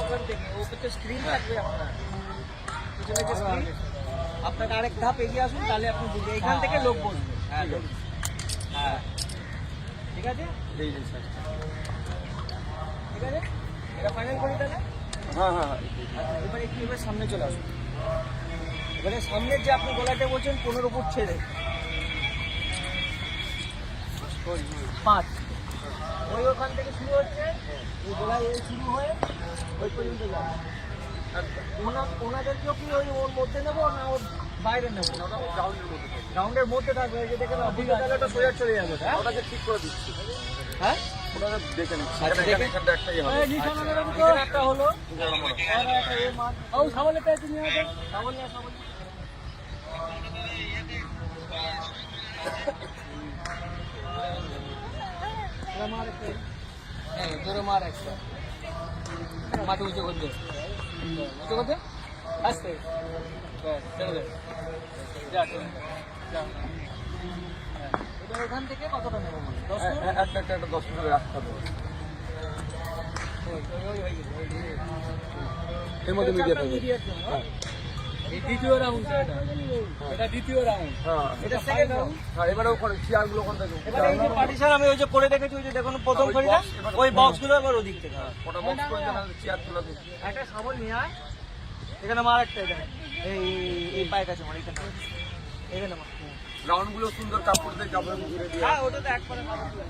ওখান থেকে। ওকে তো স্ক্রিন আপনার। পিছনে যে স্ক্রিন আপনাকে আরেক ধাপ এগিয়ে আসুন তাহলে আপনি বুঝবেন। এখান থেকে লোক বসবে। হ্যাঁ লোক। হ্যাঁ। ঠিক আছে? স্যার। ঠিক আছে? এটা ফাইনাল করি তাহলে? হ্যাঁ হ্যাঁ হ্যাঁ। এবারে একটু এবার সামনে চলে আসুন। এবারে সামনের যে আপনি গলাটা বলছেন পনেরো ফুট ছেড়ে। পাঁচ। ওই ওখান থেকে শুরু হচ্ছে। ওই গোলায় এই শুরু হয়ে ওই পর্যন্ত ওনা ওনাদেরকেও কি ওই ওর মধ্যে নেব না ওর বাইরে নেব? গ্রাউন্ডের মধ্যে থাকবে। এই যে দেখে না অভিজ্ঞতাটা সোজা চলে যাবে হ্যাঁ? ওটাকে ঠিক করে দিচ্ছি। হ্যাঁ? ওটাকে দেখে নিচ্ছি আচ্ছা, এখানে এখানটা একটাই হবে। এই নিশানাদের এখানে একটা হলো। আর একটা এ মাছ ও সাবলে পেয়েছে নিয়ে আসো সাবল নিয়ে সাবল এটা মার একটা। মাটি উঁচু উঁচু আস্তে। ছেড়ে দে। যা যা। ওখান থেকে কতটা নেব মানে? একটা একটা একটা দশ মিনিট রাখতে হবে। এর মধ্যে মিডিয়া দ্বিতীয় রাউন্ড এটা। এটা দ্বিতীয় রাউন্ড হ্যাঁ। এটা সেকেন্ড রাউন্ড হ্যাঁ এবারে ওখানে চেয়ারগুলো ওখান থেকে। এবারে এই যে পার্টিশন আমি ওই যে করে দেখেছি ওই যে দেখুন প্রথম খড়িটা এবার- ওই বক্সগুলো এবার ওদিক থেকে। ওটা বক্স করে দেন চেয়ার দিন একটা সাবল নিয়ে আয়। এখানে মার একটা এখানে এই এই- পায়ের কাছে মার এখানে এখানে মার। রাউন্ডগুলো সুন্দর কাপড় দিয়ে কাপড় ঘুরে দিয়ে হ্যাঁ ওটা তো একবারে কাপড় তুলে